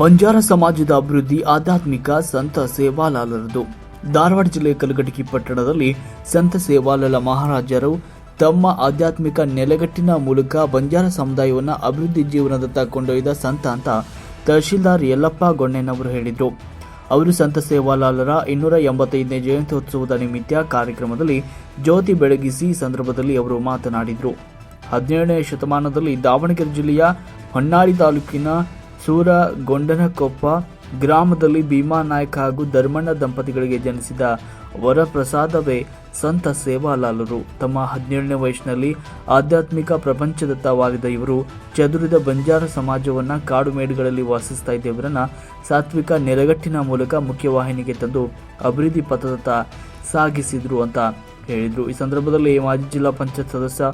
ಬಂಜಾರ ಸಮಾಜದ ಅಭಿವೃದ್ಧಿ, ಆಧ್ಯಾತ್ಮಿಕ ಸಂತ ಸೇವಾಲಾಲರದು. ಧಾರವಾಡ ಜಿಲ್ಲೆ ಕಲಘಟಕಿ ಪಟ್ಟಣದಲ್ಲಿ ಸಂತ ಸೇವಾಲಾಲ ಮಹಾರಾಜರು ತಮ್ಮ ಆಧ್ಯಾತ್ಮಿಕ ನೆಲೆಗಟ್ಟಿನ ಮೂಲಕ ಬಂಜಾರ ಸಮುದಾಯವನ್ನು ಅಭಿವೃದ್ಧಿ ಜೀವನದತ್ತ ಕೊಂಡೊಯ್ದ ಸಂತ ಅಂತ ತಹಶೀಲ್ದಾರ್ ಯಲ್ಲಪ್ಪ ಗೊಣ್ಣೆನವರು ಹೇಳಿದರು. ಅವರು ಸಂತ ಸೇವಾಲಾಲರ ಇನ್ನೂರ ಎಂಬತ್ತೈದನೇ ಜಯಂತ್ಯೋತ್ಸವದ ನಿಮಿತ್ತ ಕಾರ್ಯಕ್ರಮದಲ್ಲಿ ಜ್ಯೋತಿ ಬೆಳಗಿಸಿ ಸಂದರ್ಭದಲ್ಲಿ ಅವರು ಮಾತನಾಡಿದರು. ಹದಿನೇಳನೇ ಶತಮಾನದಲ್ಲಿ ದಾವಣಗೆರೆ ಜಿಲ್ಲೆಯ ಹೊನ್ನಾಳಿ ತಾಲೂಕಿನ ಸೂರಗೊಂಡನಕೊಪ್ಪ ಗ್ರಾಮದಲ್ಲಿ ಭೀಮಾ ನಾಯ್ಕ ಹಾಗೂ ಧರ್ಮಣ್ಣ ದಂಪತಿಗಳಿಗೆ ಜನಿಸಿದ ವರಪ್ರಸಾದವೇ ಸಂತ ಸೇವಾಲಾಲರು. ತಮ್ಮ ಹದಿನೇಳನೇ ವಯಸ್ಸಿನಲ್ಲಿ ಆಧ್ಯಾತ್ಮಿಕ ಪ್ರಪಂಚದತ್ತ ವಾಲಿದ ಇವರು ಚದುರಿದ ಬಂಜಾರ ಸಮಾಜವನ್ನ ಕಾಡುಮೇಡುಗಳಲ್ಲಿ ವಾಸಿಸ್ತಾ ಇದ್ದವರನ್ನ ಸಾತ್ವಿಕ ನೆಲೆಗಟ್ಟಿನ ಮೂಲಕ ಮುಖ್ಯವಾಹಿನಿಗೆ ತಂದು ಅಭಿವೃದ್ಧಿ ಪಥದತ್ತ ಸಾಗಿಸಿದ್ರು ಅಂತ ಹೇಳಿದರು. ಈ ಸಂದರ್ಭದಲ್ಲಿ ಮಾಜಿ ಜಿಲ್ಲಾ ಪಂಚಾಯತ್ ಸದಸ್ಯ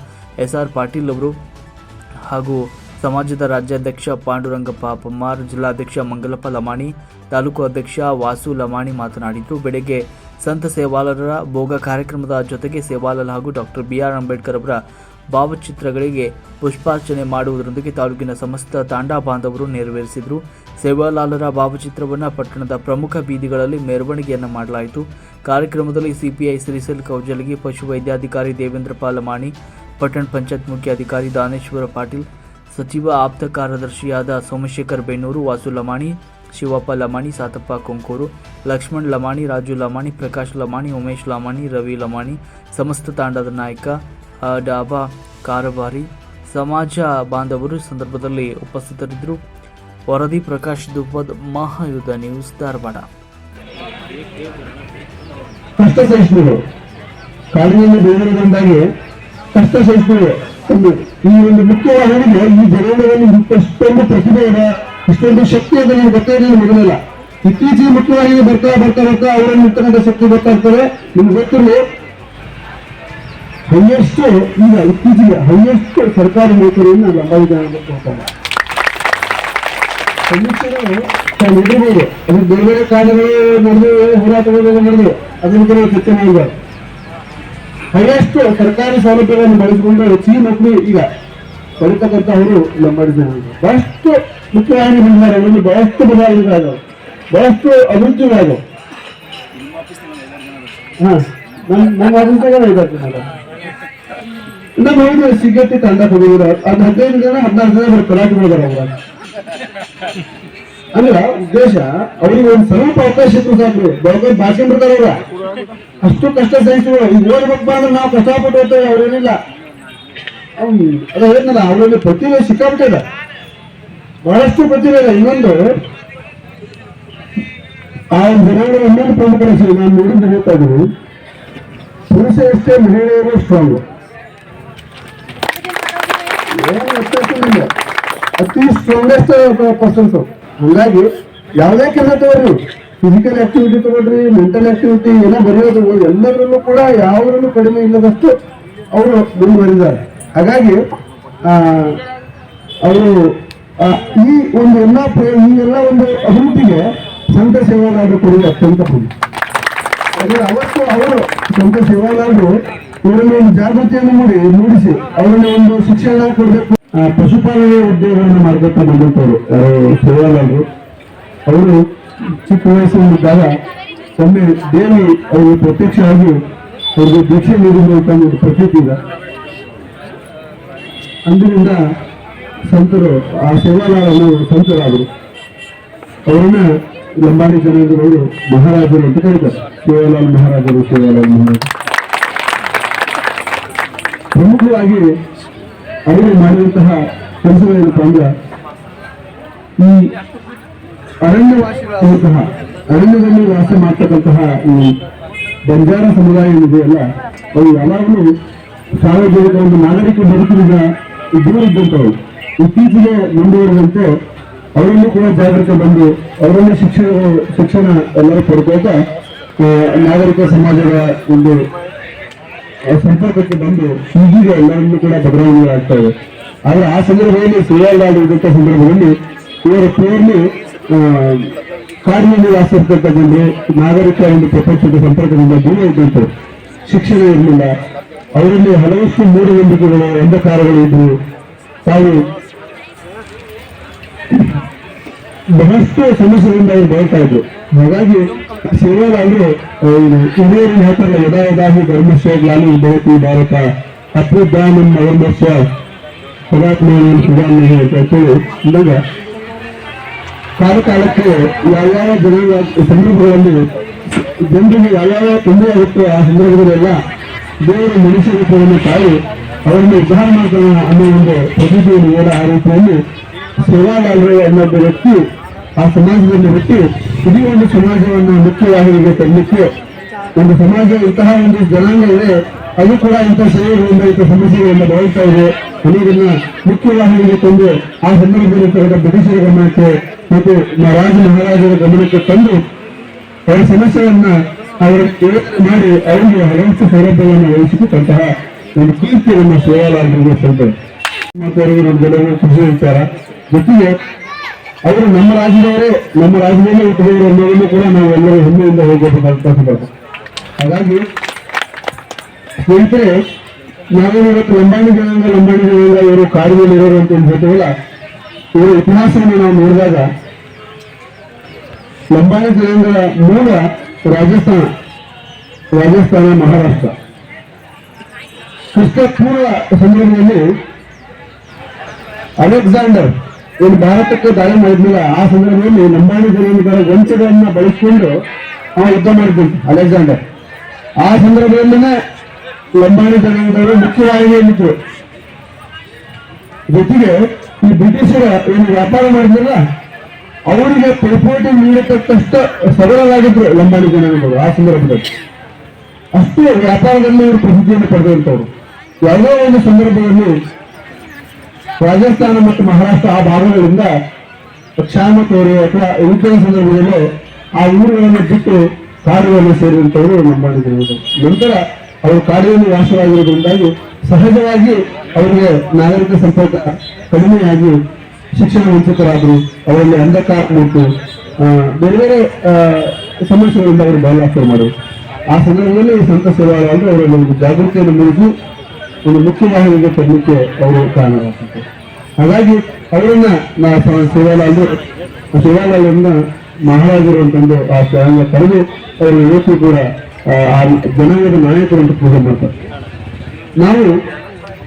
ಎಸ್ ಆರ್ ಪಾಟೀಲ್ ಅವರು ಹಾಗೂ ಸಮಾಜದ ರಾಜ್ಯಾಧ್ಯಕ್ಷ ಪಾಂಡುರಂಗಪ್ಪ ಪಮ್ಮಾರ್, ಜಿಲ್ಲಾಧ್ಯಕ್ಷ ಮಂಗಲಪ್ಪ ಲಮಾಣಿ, ತಾಲೂಕು ಅಧ್ಯಕ್ಷ ವಾಸು ಲಮಾಣಿ ಮಾತನಾಡಿದ್ದು, ಬೆಳಗ್ಗೆ ಸಂತ ಸೇವಾಲರ ಭೋಗ ಕಾರ್ಯಕ್ರಮದ ಜೊತೆಗೆ ಸೇವಾಲಾಲ್ ಹಾಗೂ ಡಾಕ್ಟರ್ ಬಿ ಆರ್ ಅಂಬೇಡ್ಕರ್ ಅವರ ಭಾವಚಿತ್ರಗಳಿಗೆ ಪುಷ್ಪಾರ್ಚನೆ ಮಾಡುವುದರೊಂದಿಗೆ ತಾಲೂಕಿನ ಸಮಸ್ತ ತಾಂಡಾ ಬಾಂಧವರು ನೆರವೇರಿಸಿದರು. ಸೇವಾಲಾಲರ ಭಾವಚಿತ್ರವನ್ನು ಪಟ್ಟಣದ ಪ್ರಮುಖ ಬೀದಿಗಳಲ್ಲಿ ಮೆರವಣಿಗೆಯನ್ನು ಮಾಡಲಾಯಿತು. ಕಾರ್ಯಕ್ರಮದಲ್ಲಿ ಸಿಪಿಐ ಶ್ರೀಸೆಲ್ ಕೌಜಲಗಿ ಪಶುವೈದ್ಯಾಧಿಕಾರಿ ದೇವೇಂದ್ರ ಪಾಲಮಾಣಿ ಪಟ್ಟಣ ಪಂಚಾಯತ್ ಮುಖ್ಯ ಅಧಿಕಾರಿ ದಾನೇಶ್ವರ ಪಾಟೀಲ್ ಸಚಿವ ಆಪ್ತ ಕಾರ್ಯದರ್ಶಿಯಾದ ಸೋಮಶೇಖರ್ ಬೆನ್ನೂರು, ವಾಸು ಲಮಾಣಿ, ಶಿವಪ್ಪ ಲಮಾಣಿ, ಸಾತಪ್ಪ ಕೊಂಕೂರು, ಲಕ್ಷ್ಮಣ್ ಲಮಾಣಿ, ರಾಜು ಲಮಾಣಿ, ಪ್ರಕಾಶ್ ಲಮಾಣಿ, ಉಮೇಶ್ ಲಮಾಣಿ, ರವಿ ಲಮಾಣಿ, ಸಮಸ್ತ ತಾಂಡದ ನಾಯಕ ಡಾಬಾ ಕಾರಬಾರಿ ಸಮಾಜ ಬಾಂಧವರು ಸಂದರ್ಭದಲ್ಲಿ ಉಪಸ್ಥಿತರಿದ್ದರು. ವರದಿ ಪ್ರಕಾಶ್ ದುಪ್ಪದ್ ಮಹಾಯುಧ ನ್ಯೂಸ್ ಧಾರವಾಡ. ಕಷ್ಟ ಸಹಿಸ್ತೇವೆ ಒಂದು ಈ ಒಂದು ಮುಖ್ಯವಾದ ಈ ಜನಾಂಗದಲ್ಲಿ ಇಷ್ಟೊಂದು ಪ್ರತಿಭೆ ಇದೆ, ಇಷ್ಟೊಂದು ಶಕ್ತಿ ಇದೆ ನನಗೆ ಗೊತ್ತಿರಲಿಲ್ಲ ಮೊದಲಿಲ್ಲ. ಇತ್ತೀಚೆಗೆ ಮುಖ್ಯವಾಗಿ ಬರ್ತಾ ಬರ್ತಾ ಬರ್ತಾ ಅವರನ್ನು ಇರ್ತಕ್ಕಂಥ ಶಕ್ತಿ ಬರ್ತಾ ಇರ್ತಾರೆ ನಿಮ್ಗೆ ಗೊತ್ತಿರಲಿ, ಹೈಯೆಸ್ಟ್ ಈಗ ಇತ್ತೀಚೆಗೆ ಹೈಯೆಸ್ಟ್ ಸರ್ಕಾರಿ ನೌಕರಿಯನ್ನು ಲಂಬಾಯಿ ಜನಾಂಗಕ್ಕೆ ಹೋಗ್ತಾರೆ ಅದು ಬೇರೆ ಬೇರೆ ಕಾರ್ಯಗಳು ನಡೆದು ಹೋರಾಟಗಳು ನಡೆದು, ಅದನ್ನು ಕೆಲವು ಚರ್ಚೆ ಮಾಡಿದ್ದಾರೆ. ಹೈಯೆಸ್ಟ್ ಸರ್ಕಾರಿ ಸೌಲಭ್ಯಗಳನ್ನು ಬಳಸಿಕೊಂಡು ಹೆಚ್ಚಿಗೆ ಮಕ್ಕಳು ಈಗ ಪಡಿತಕ್ಕಂಥ ಅವರು ಬಹಳಷ್ಟು ಮುಖ್ಯವಾಗಿ ಬಂದಿದ್ದಾರೆ ಬಹಳಷ್ಟು ಬದಲಾವಣೆಗಳಾದವು, ಬಹಳಷ್ಟು ಅಭಿವೃದ್ಧಿಗಳಾದವು. ಹಾ, ನಮ್ ನಮ್ಮ ಸಿಗತ್ತೆ ತಂಡ ಹೋಗಿದ್ದಾರೆ ಅದು ಹದಿನೈದು ಜನ ಹದಿನಾರು ಜನ ಇದಾರೆ ಅವ್ರ. ಅಂದ್ರೆ ಉದ್ದೇಶ, ಅವ್ರಿಗೆ ಒಂದು ಸ್ವಲ್ಪ ಅವಕಾಶ ಇತ್ತು ಸಾಕು. ಬೆಳಗ್ಗೆ ದೊಡ್ಡ ಭಾಷೆ ಬಿಡ್ತಾರೆ ಅವ್ರ. ಅಷ್ಟು ಕಷ್ಟ ಸಹಿಸುಗಳು ಈಗ ಓದ್ಬೇಕಪ್ಪ ಅಂದ್ರೆ ನಾವು ಕಷ್ಟಪಟ್ಟು ಹೋಗ್ತೇವೆ ಅವ್ರೇನಿಲ್ಲ. ಅವ್ನು ಅದ ಹೇಳಿದ್ನಲ್ಲ, ಅವರಲ್ಲಿ ಪ್ರತಿಭೆ ಸಿಕ್ಕಾಬಿಟ್ಟಿದೆ ಬಹಳಷ್ಟು ಪ್ರತಿಭೆ ಇದೆ. ಇನ್ನೊಂದು, ಆ ಜನಾಂಗದ ಇನ್ನೊಂದು ಪ್ರಮುಖ ಸರಿ ನಾನು ನೋಡಿದ್ದು ಹೇಳ್ತಾ ಪುರುಷರಷ್ಟೇ ಮಹಿಳೆಯರು ಸ್ಟ್ರಾಂಗ್ ಏನು ವ್ಯತ್ಯಾಸ ಇಲ್ಲ. ಅತಿ ಸ್ಟ್ರಾಂಗೆಸ್ಟ್ ಪರ್ಸನ್ಸ್ ಹಂಗಾಗಿ ಯಾವುದೇ ಕೆಲಸ ತಗೊಳ್ರಿ ಫಿಸಿಕಲ್ ಆಕ್ಟಿವಿಟಿ ತಗೊಳ್ರಿ ಮೆಂಟಲ್ ಆಕ್ಟಿವಿಟಿ ಏನೋ ಬರೆಯೋದು ಎಲ್ಲರಲ್ಲೂ ಕೂಡ ಯಾವ್ದ್ರಲ್ಲೂ ಕಡಿಮೆ ಇಲ್ಲದಷ್ಟು ಅವರು ಮುಂದುವರಿದ್ದಾರೆ ಹಾಗಾಗಿ ಅವರು ಈ ಒಂದು ಎಲ್ಲ ಈ ಎಲ್ಲ ಒಂದು ಅಭಿವೃದ್ಧಿಗೆ ಸಂತ ಸೇವಾದಾರರು ಕೊಡುವುದು ಅತ್ಯಂತ ಅದೇ ಅವತ್ತು ಅವರು ಸಂತ ಸೇವಾಲಾರರು ಇವರಲ್ಲಿ ಒಂದು ಜಾಗೃತಿಯನ್ನು ಮೂಡಿ, ಮೂಡಿಸಿ ಅವರಲ್ಲಿ ಒಂದು ಶಿಕ್ಷಣ ಕೊಡಬೇಕು. ಪಶುಪಾಲನೆ ಉದ್ಯೋಗವನ್ನು ಮಾಡ್ಕೊತಾ ಬಂದಂತವರು ಯಾರು ಸೇವಾಲಾರರು ಅವರು ಚಿಕ್ಕ ವಯಸ್ಸಿನಲ್ಲಿದ್ದಾಗ ಒಮ್ಮೆ ದೇವಿ ಅವರು ಪ್ರತ್ಯಕ್ಷವಾಗಿ ಅವರಿಗೆ ದೀಕ್ಷೆ ನೀಡಿದ್ರು ಅಂತ ಒಂದು ಪ್ರತೀತಿ ಇದೆ. ಅಂದಿನಿಂದ ಸಂತರು, ಆ ಸೇವಾಲಾರನ್ನು ಸಂತರಾದರು. ಅವರನ್ನ ಲಂಬಾಣಿ ಜನಾಂಗದವರು ಮಹಾರಾಜರು ಅಂತ ಕರೀತಾರೆ. ಸೇವಾಲಾಲ್ ಮಹಾರಾಜರು ಸೇವಾಲಾಲ್ ಮಹಾರಾಜರು. ಪ್ರಮುಖವಾಗಿ ಅವರು ಮಾಡಿದಂತಹ ಕೆಲಸಗಳೇನಪ್ಪ ಅಂದ್ರೆ ಈ ಅರಣ್ಯವಾಸಿಗಳಾದಂತಹ ಅರಣ್ಯದಲ್ಲಿ ವಾಸ ಮಾಡ್ತಕ್ಕಂತಹ ಈ ಬಂಜಾರ ಸಮುದಾಯ ಏನಿದೆಯಲ್ಲ ಅವು ಯಾವಾಗಲೂ ಸಾರ್ವಜನಿಕ ಒಂದು ನಾಗರಿಕ ಬದುಕಿನಿಂದ ದೂರ ಇದ್ದಂಥವು ಇತ್ತೀಚೆಗೆ ಮುಂದುವರೆದಂತೆ ಅವರಲ್ಲೂ ಕೂಡ ಜಾಗೃತಿ ಬಂದು ಅವರಲ್ಲೂ ಶಿಕ್ಷಣ ಶಿಕ್ಷಣ ಎಲ್ಲರೂ ಪಡ್ಕೋತ ನಾಗರಿಕ ಸಮಾಜದ ಒಂದು ಸಂಪರ್ಕಕ್ಕೆ ಬಂದು ಈಗೀಗ ಎಲ್ಲರಲ್ಲೂ ಕೂಡ ಬದಲಾವಣೆ ಆಗ್ತಾ ಇದೆ ಆದ್ರೆ ಆ ಸಂದರ್ಭದಲ್ಲಿ ಇದ್ದಂಥ ಸಂದರ್ಭದಲ್ಲಿ ಇವರು ಪೇರ್ಲಿ ಕಾಡಿನಲ್ಲಿ ವಾಸಿರ್ತಕ್ಕಂಥ ಜನರು ನಾಗರಿಕ ಒಂದು ಪ್ರಪಂಚದ ಸಂಪರ್ಕದಿಂದ ದೂರ ಇದ್ದಂಥರು ಶಿಕ್ಷಣ ಇರಲಿಲ್ಲ. ಅವರಲ್ಲಿ ಹಲವಷ್ಟು ಮೂಢನಂಬಿಕೆಗಳು, ಅಂಧಕಾರಗಳು ಇದ್ವು. ತಾವು ಬಹಳಷ್ಟು ಸಮಸ್ಯೆಗಳಿಂದ ಅವ್ರು ಬರ್ತಾ ಇದ್ರು. ಹಾಗಾಗಿ ಸೇವಾಲ ಅವರು ಹಿರಿಯರು ಹೇಳ್ತಾರೆ ಯದಾ ಯದಾಹಿ ಧರ್ಮಸ್ಯ ಭವತಿ ಭಾರತ ಅಪ್ರದಾನಂ ಅವರ್ಮಸ್ಯ ಪದಾತ್ಮಾನ ಸುಧಾರಣೆ ಅಂತ ಹೇಳಿ ಅಂದಾಗ ಕಾಲ ಕಾಲಕ್ಕೆ ಯಾವ್ಯಾವ ಜನಾಂಗ ಸಂದರ್ಭಗಳಲ್ಲಿ ಜನರಿಗೆ ಯಾವ್ಯಾವ ತೊಂದರೆ ಆಗುತ್ತೋ ಆ ಸಂದರ್ಭದಲ್ಲೆಲ್ಲ ದೇವರ ಮನುಷ್ಯ ರೂಪವನ್ನು ತಾಯಿ ಅವರನ್ನು ಉದ್ಧಾರ ಮಾಡ್ತಾನೆ ಅನ್ನೋ ಒಂದು ಪ್ರತಿಭೆಯನ್ನು ಓಡ ಆ ರೀತಿಯಲ್ಲಿ ಒಬ್ಬ ವ್ಯಕ್ತಿ, ಆ ಸಮಾಜದಲ್ಲಿ ಹುಟ್ಟಿ ಇಡೀ ಒಂದು ಸಮಾಜವನ್ನು ಮುಖ್ಯವಾಹಿನಿಗೆ ತರಲಿಕ್ಕೆ ಒಂದು ಸಮಾಜ ಇಂತಹ ಒಂದು ಜನಾಂಗ ಇದೆ, ಅದು ಕೂಡ ಇಂಥ ಸೇವೆಗಳಿಂದ ಇಂಥ ಸಮಸ್ಯೆಗಳಿಂದ ಬಳಸ್ತಾ ಇದೆ. ಅನ್ನೋದನ್ನ ಮುಖ್ಯವಾಹಿನಿಗೆ ತಂದು ಆ ಸಂದರ್ಭದಲ್ಲಿ ಕಳೆದ ಬ್ರಿಟಿಷರ ಗಮನಕ್ಕೆ ಮತ್ತು ರಾಜ ಮಹಾರಾಜರ ಗಮನಕ್ಕೆ ತಂದು ಅವರ ಸಮಸ್ಯೆಯನ್ನ ಅವರ ಮಾಡಿ ಅವರಿಗೆ ಹಲವಷ್ಟು ಸೌಲಭ್ಯವನ್ನು ವಹಿಸಿಕೊಟ್ಟಂತಹ ಒಂದು ಕೀರ್ತಿ ನಮ್ಮ ಸೇವಾಲಾಲರಿಗೆ ಸಂತೆ ಮತ್ತು ಅವರಿಗೆ ನಮ್ಮ ಜನರು ಖುಷಿ ವಿಚಾರ. ಜೊತೆಗೆ ಅವರು ನಮ್ಮ ರಾಜ್ಯದವರೇ, ನಮ್ಮ ರಾಜ್ಯದಲ್ಲೇ ಹುಟ್ಟಿದವರು ಅನ್ನೋದನ್ನು ಕೂಡ ನಾವು ಎಲ್ಲರೂ ಹೆಮ್ಮೆಯಿಂದ ಹೋಗಬೇಕು ಹಾಗಾಗಿ ಸ್ನೇಹಿತರೆ ನಾವೇನು ಇವತ್ತು ಲಂಬಾಣಿ ಜನಾಂಗ ಲಂಬಾಣಿ ಜನಾಂಗ ಇವರು ಕಾಡಿನಲ್ಲಿ ಇರೋರು ಅಂತ ಹೇಳ್ತೀವಲ್ಲ, ಇವರ ಇತಿಹಾಸವನ್ನು ನಾವು ನೋಡಿದಾಗ ಲಂಬಾಣಿ ಜನಾಂಗದ ಮೂಲ ರಾಜಸ್ಥಾನ ರಾಜಸ್ಥಾನ ಮಹಾರಾಷ್ಟ್ರ. ಕ್ರಿಸ್ತ ಪೂರ್ವ ಸಂದರ್ಭದಲ್ಲಿ ಅಲೆಕ್ಸಾಂಡರ್ ಏನು ಭಾರತಕ್ಕೆ ದಾಳಿ ಮಾಡಿದ್ಮೇಲೆ ಆ ಸಂದರ್ಭದಲ್ಲಿ ಲಂಬಾಣಿ ಜನಗಳ ವಂಚಗಳನ್ನ ಬಳಸಿಕೊಂಡು ಆ ಯುದ್ಧ ಮಾಡಿದ್ದಂತೆ ಅಲೆಕ್ಸಾಂಡರ್. ಆ ಸಂದರ್ಭದಲ್ಲಿನೇ ಲಂಬಾಣಿ ಜನಾಂಗದವರು ಮುಖ್ಯವಾಹಿನಿಯಲ್ಲಿದ್ರು ಜೊತೆಗೆ ಈ ಬ್ರಿಟಿಷರ ಏನು ವ್ಯಾಪಾರ ಮಾಡಿದ್ರಲ್ಲ, ಅವರಿಗೆ ಪೈಪೋಟಿ ನೀಡತಕ್ಕಷ್ಟು ಸಬಲರಾಗಿದ್ರು ಲಂಬಾಣಿ ಜನಾಂಗದವರು ಆ ಸಂದರ್ಭದಲ್ಲಿ. ಅಷ್ಟು ವ್ಯಾಪಾರದಲ್ಲಿ ಇವರು ಪ್ರಸಿದ್ಧಿಯನ್ನು ಪಡೆದಂತವ್ರು ಯಾವುದೋ ಒಂದು ಸಂದರ್ಭದಲ್ಲಿ ರಾಜಸ್ಥಾನ ಮತ್ತು ಮಹಾರಾಷ್ಟ್ರ ಆ ಭಾಗಗಳಿಂದ ಕ್ಷಾಮ ತೋರಿ ಅಥವಾ ಯುದ್ಧದ ಸಂದರ್ಭದಲ್ಲಿ ಆ ಊರುಗಳನ್ನು ಬಿಟ್ಟು ಕಾಡುಗಳಲ್ಲಿ ಸೇರಿದಂಥವರು ಜನಾಂಗದವರು ನಂತರ ಅವರು ಕಾಡಿನಲ್ಲಿ ವಾಸವಾಗಿರುವುದರಿಂದಾಗಿ ಸಹಜವಾಗಿ ಅವರಿಗೆ ನಾಗರಿಕ ಸಂಪರ್ಕ ಕಡಿಮೆಯಾಗಿ ಶಿಕ್ಷಣ ವಂಚಿತರಾದರು. ಅವರಲ್ಲಿ ಅಂಧಕಾರ ಮತ್ತು ಬೇರೆ ಬೇರೆ ಸಮಸ್ಯೆಗಳಿಂದ ಅವರು ಬಯಲಾಗ್ತಾರೆ ಮಾಡಿದರು. ಆ ಸಂದರ್ಭದಲ್ಲಿ ಸಂತ ಸೇವಾಲಯ ಒಂದು ಜಾಗೃತಿಯನ್ನು ಮೂಡಿಸಿ ಒಂದು ಮುಖ್ಯವಾಹಿನಿಗೆ ತರಲಿಕ್ಕೆ ಅವರು ಕಾರಣವಾಗ್ತದೆ ಹಾಗಾಗಿ ಅವರನ್ನ ನಾವು ಶಿವಾಲಯ ಸೇವಾಲಾಲು ಸೇವಾಲಾಲನ್ನ ಮಹಾರಾಜರು ಅಂತಂದು ಆ ಸ್ಥಳ ಕರೆದು ಅವರು ಯೋಚನೆ ಕೂಡ, ಆ ಜನಾಂಗದ ನಾಯಕರು ಅಂತ ಪೂಜೆ ಮಾಡ್ತಾರೆ. ನಾವು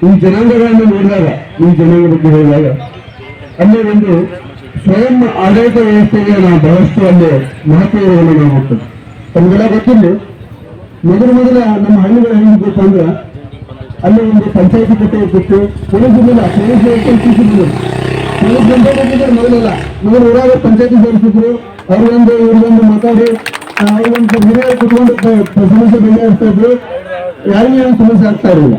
ಈ ಜನಾಂಗಗಳನ್ನು ನೋಡಿದಾಗ, ಈ ಜನಾಂಗ ಬಗ್ಗೆ ಹೇಳಿದಾಗ, ಅಲ್ಲಿ ಒಂದು ಸ್ವಯಂ ಆಡಳಿತ ವ್ಯವಸ್ಥೆಗೆ ನಾವು ಬಹಳಷ್ಟು ಅಲ್ಲಿ ಮಹತ್ವ ಇರೋದನ್ನು ನಾವು ಹೋಗ್ತೇವೆ. ತಮಗೆಲ್ಲ ಗೊತ್ತಿಲ್ಲ. ಮೊದಲು ಮೊದಲ ನಮ್ಮ ಹಳ್ಳಿಗಳು ಹೆಂಗಿತ್ತು ಅಂದ್ರೆ ಅಲ್ಲಿ ಒಂದು ಪಂಚಾಯತಿ ಕಟ್ಟೆ ಇರ್ತಿತ್ತು ಪೊಲೀಸ್ ಇರಲಿಲ್ಲ ಪೊಲೀಸ್ ಇರ್ತಿದ್ರು ಮೊದಲಲ್ಲ ನೂರು ಊರಾಗ ಪಂಚಾಯತಿ ಸೇರಿಸಿದ್ರು ಅವ್ರಿಗೊಂದು ಇವ್ರಿಗೊಂದು ಮಾತಾಡಿ ಅವ್ರಿಗೊಂದು ಹಿರಿಯರು ಕುತ್ಕೊಂಡು ಸಮಸ್ಯೆ ಬಗೆಹರಿಸ್ತಾ ಇದ್ರು. ಯಾರಿಗೂ ಏನು ಸಮಸ್ಯೆ ಆಗ್ತಾ ಇರಲಿಲ್ಲ.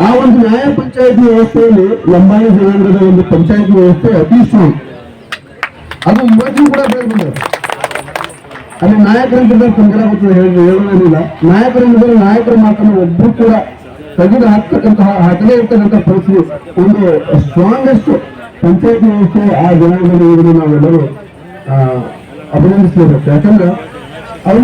ಆ ಒಂದು ನ್ಯಾಯ ಪಂಚಾಯತಿ ವ್ಯವಸ್ಥೆಯಲ್ಲಿ ಲಂಬಾಣಿ ಜನಾಂಗದ ಒಂದು ಪಂಚಾಯತಿ ವ್ಯವಸ್ಥೆ ಅತಿ ಸ್ಟ್ರಾಂಗ್ ಅದು ಇವತ್ತಿಗೂ ಕೂಡ ಬೇರೆ ಬಂದಿದೆ ಅಲ್ಲಿ ನಾಯಕರಂತಿದ್ದಾರೆ ತೊಂದರೆ ಗೊತ್ತಿದೆ ಹೇಳಿ ಹೇಳೋದೇನಿಲ್ಲ ನಾಯಕರಂತಿದ್ದಾರೆ ನಾಯಕರ ಮಾತನ್ನು ಒಬ್ಬರು ಕೂಡ ತೆಗೆದು ಹಾಕ್ತಕ್ಕಂತಹ, ಹಾಕದೇ ಇರ್ತಕ್ಕಂತಹ ಪರಿಸ್ಥಿತಿ ಒಂದು ಸ್ಟ್ರಾಂಗೆಸ್ಟ್ ಪಂಚಾಯತ್ ವ್ಯವಸ್ಥೆ ಆ ಜನಾಂಗದಲ್ಲಿ ನಾವೆಲ್ಲರೂ ಅಭಿನಂದಿಸಲೇಬೇಕು ಯಾಕಂದ್ರೆ ಅಲ್ಲಿ